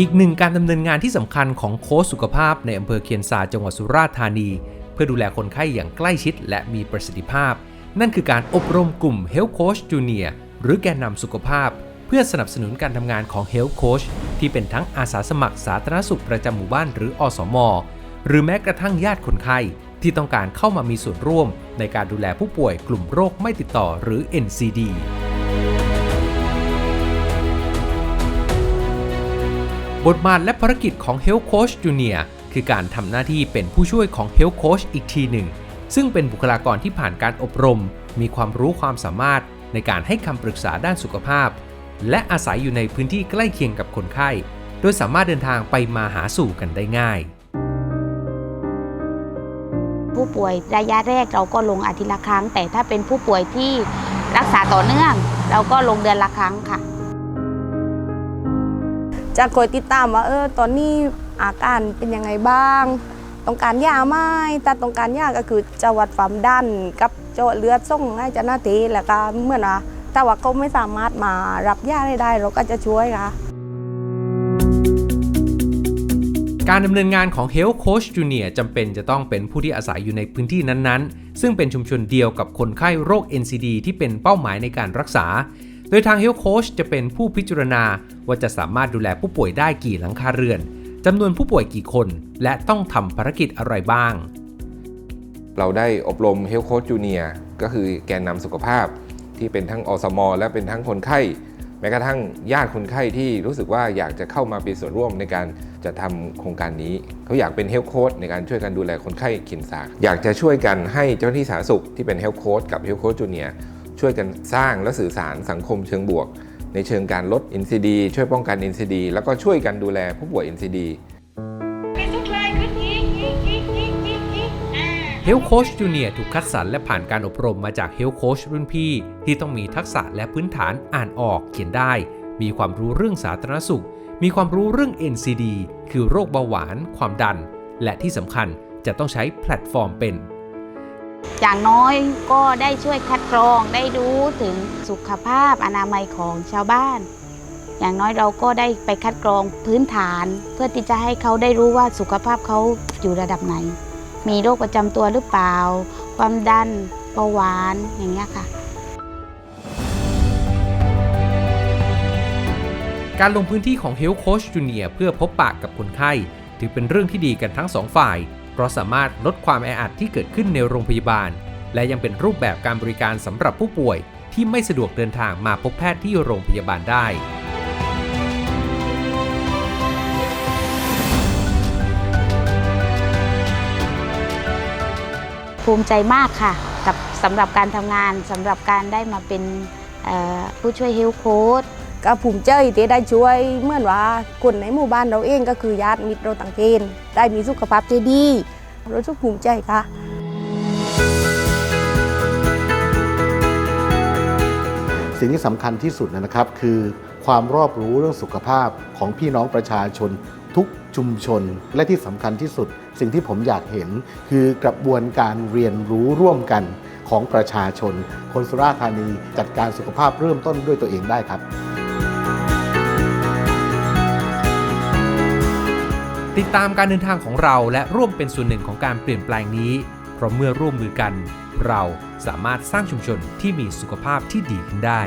อีกหนึ่งการดำเนินงานที่สำคัญของโค้ชสุขภาพในอำเภอเคียนซาจังหวัดสุราษฎร์ธานี เพื่อดูแลคนไข้อย่างใกล้ชิดและมีประสิทธิภาพ นั่นคือการอบรมกลุ่ม Health Coach Junior หรือแกนนำสุขภาพ เพื่อสนับสนุนการทำงานของ Health Coach ที่เป็นทั้งอาสาสมัครสาธารณสุขประจำหมู่บ้านหรืออสม หรือแม้กระทั่งญาติคนไข้ที่ต้องการเข้ามามีส่วนร่วมในการดูแลผู้ป่วยกลุ่มโรคไม่ติดต่อหรือ NCD บทบาทและภารกิจของ Health Coach Junior คือการทำหน้าที่เป็นผู้ช่วยของ Health Coach อีกทีหนึ่ง ซึ่งเป็นบุคลากรที่ผ่านการอบรม มีความรู้ความสามารถในการให้คำปรึกษาด้านสุขภาพ และอาศัยอยู่ในพื้นที่ใกล้เคียงกับคนไข้ โดยสามารถเดินทางไปมาหาสู่กันได้ง่าย ผู้ป่วยระยะแรกเราก็ลงอาทิตย์ละครั้ง แต่ถ้าเป็นผู้ป่วยที่รักษาต่อเนื่อง เราก็ลงเดือนละครั้งค่ะ จะคอยติดตามว่าเออตอนนี้อาการเป็นยังไงบ้าง ต้องการยาไหมถ้าต้องการยาก็คือจะวัดความดันกับเจาะเลือดส่งให้เจ้าหน้าที่แล้วก็เมื่อนว่าถ้าว่าเขาไม่สามารถมารับยาได้ได้ เราก็จะช่วยค่ะการดำเนินงานของ Health Coach Junior จำเป็นจะต้องเป็นผู้ที่อาศัยอยู่ในพื้นที่นั้นๆ ซึ่งเป็นชุมชนเดียวกับคนไข้โรค NCD ที่เป็นเป้าหมายในการรักษา โดยทาง Health Coach จะเป็นผู้พิจารณาว่าจะสามารถดูแลผู้ป่วยได้กี่หลังคาเรือนจำนวนผู้ป่วยกี่คน และต้องทำภารกิจอะไรบ้าง เราได้อบรม Health Coach Junior ก็คือแกนนำสุขภาพที่เป็นทั้งอสม และเป็นทั้งคนไข้แม้กระทั่งญาติคนไข้ที่รู้สึกว่าอยากจะเข้ามาเป็นส่วนร่วมในการจะทำโครงการนี้ เขาอยากเป็น Health Coach ในการช่วยกันดูแลคนไข้ขินสากอยากจะช่วยกันให้เจ้าหน้าที่สาธารณสุขที่เป็น Health Coach กับ Health Coach Junior ช่วยกันสร้างและสื่อสารสังคมเชิงบวก ในเชิงการลด NCD ช่วยป้องกัน NCD แล้วก็ช่วยกันดูแลผู้ป่วย NCD Health Coach Junior ถูกคัดสรรและผ่านการอบรมมาจาก Health Coach รุ่นพี่ ที่ต้องมีทักษะและพื้นฐานอ่านออกเขียนได้ มีความรู้เรื่องสาธารณสุข มีความรู้เรื่อง NCD คือโรคเบาหวาน ความดัน และที่สำคัญจะต้องใช้แพลตฟอร์มเป็น อย่างน้อยก็ได้ช่วยคัดกรองได้รู้ถึงสุขภาพอนามัยของชาวบ้าน อย่างน้อยเราก็ได้ไปคัดกรองพื้นฐาน เพื่อที่จะให้เขาได้รู้ว่าสุขภาพเขาอยู่ระดับไหน มีโรคประจำตัวหรือเปล่า ความดันเบาหวานอย่างเงี้ยค่ะการลงพื้นที่ของ Health Coach Junior เพื่อพบปะกับคนไข้ ถือเป็นเรื่องที่ดีกันทั้งสองฝ่าย เพราะสามารถลดความแออัดที่เกิดขึ้นในโรงพยาบาล และยังเป็นรูปแบบการบริการสำหรับผู้ป่วย ที่ไม่สะดวกเดินทางมาพบแพทย์ที่โรงพยาบาลได้ภูมิใจมากค่ะ กับสำหรับการทำงานสำหรับการได้มาเป็นผู้ช่วยเฮลโค้ด ก็ภูมิใจที่ได้ช่วยเหมื่อนว่าคนในหมู่บ้านเราเองก็คือญาติมิตรเราต่างเกณฑ์ได้มีสุขภาพที่ดีเรารู้สึกภูมิใจค่ะสิ่งที่สำคัญที่สุดนะครับคือความรอบรู้เรื่องสุขภาพของพี่น้องประชาชนทุกชุมชน และที่สำคัญที่สุด สิ่งที่ผมอยากเห็น คือกระบวนการเรียนรู้ร่วมกันของประชาชน คนสุราษฎร์ธานีจัดการสุขภาพเริ่มต้นด้วยตัวเองได้ครับ ติดตามการเดินทางของเราและร่วมเป็นส่วนหนึ่งของการเปลี่ยนแปลงนี้ เพราะเมื่อร่วมมือกัน เราสามารถสร้างชุมชนที่มีสุขภาพที่ดีขึ้นได้